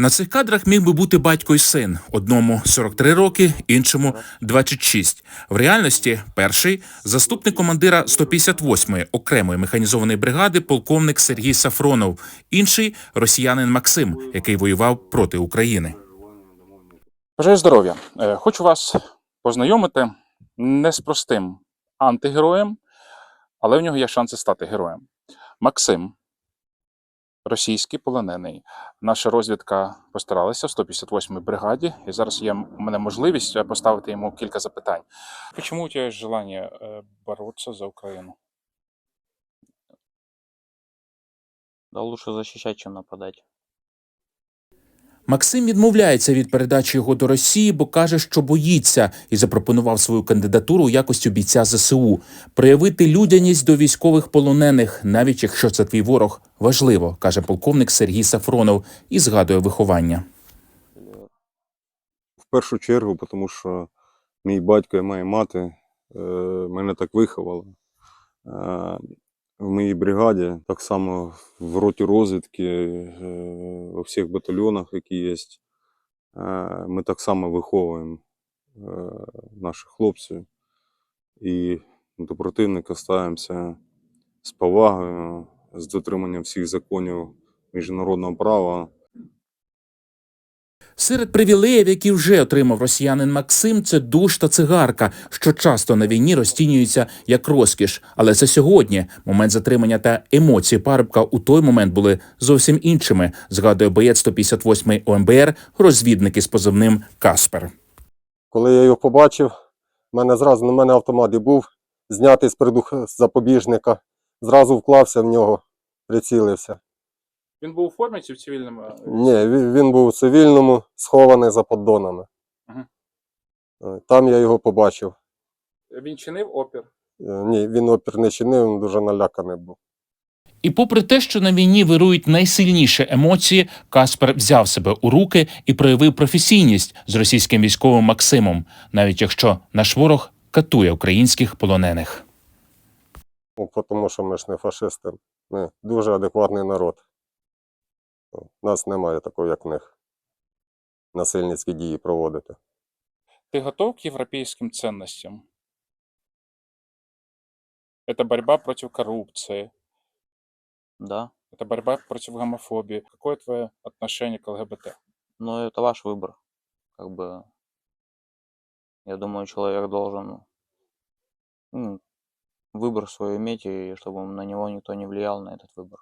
На цих кадрах міг би бути батько і син. Одному 43 роки, іншому 26. В реальності перший заступник командира 158-ї окремої механізованої бригади, полковник Сергій Сафронов, інший росіянин Максим, який воював проти України. Бажаю здоров'я. Е, Хочу вас познайомити не з простим антигероєм, але в нього є шанси стати героєм. Максим, російський полонений. Наша розвідка постаралася в 158-й бригаді, і зараз є у мене можливість е, поставити йому кілька запитань. Чому у тебе желання е, боротися за Україну? Да лучше защищать, чем нападать. Максим відмовляється від передачі його до Росії, бо каже, що боїться, і запропонував свою кандидатуру у якості бійця ЗСУ. Проявити людяність до військових полонених, навіть якщо це твій ворог, важливо, каже полковник Сергій Сафронов і згадує виховання. в першу чергу, тому що мій батько і моя мати е, мене так виховали. Е, в моїй бригаді, так само в роті розвідки, е, у всіх батальйонах, які є, е, ми так само виховуємо е, наших хлопців. І до противника ставимося з повагою, з дотриманням всіх законів міжнародного права. Серед привілеїв, які вже отримав росіянин Максим, це душ та цигарка, що часто на війні розцінюються як розкіш. Але це сьогодні момент затримання та емоції парубка у той момент були зовсім іншими. Згадує боєць 158 ОМБР, розвідник із позивним Каспер. Коли я його побачив, в мене зразу на мене автомат і був знятий з придух запобіжника, зразу вклався в нього, прицілився. Він був у формі чи в цивільному? Ні, він, він був у цивільному, схований за поддонами. Е, Там я його побачив. Він чинив опір. Е, Ні, він опір не чинив, він дуже наляканий був. І попри те, що на війні вирують найсильніші емоції, Каспер взяв себе у руки і проявив професійність з російським військовим Максимом, навіть якщо наш ворог катує українських полонених. Ну, тому що ми ж не фашисти. Ми дуже адекватний народ. У нас немає такого, як в них. Насильницькі дії проводити. Ты готов к европейским ценностям? Это борьба против коррупции, Да. это борьба против гомофобии. Какое твое отношение к ЛГБТ? Но это ваш выбор. Как бы, я думаю, человек должен ну, выбор свой иметь, и чтобы на него никто не влиял на этот выбор.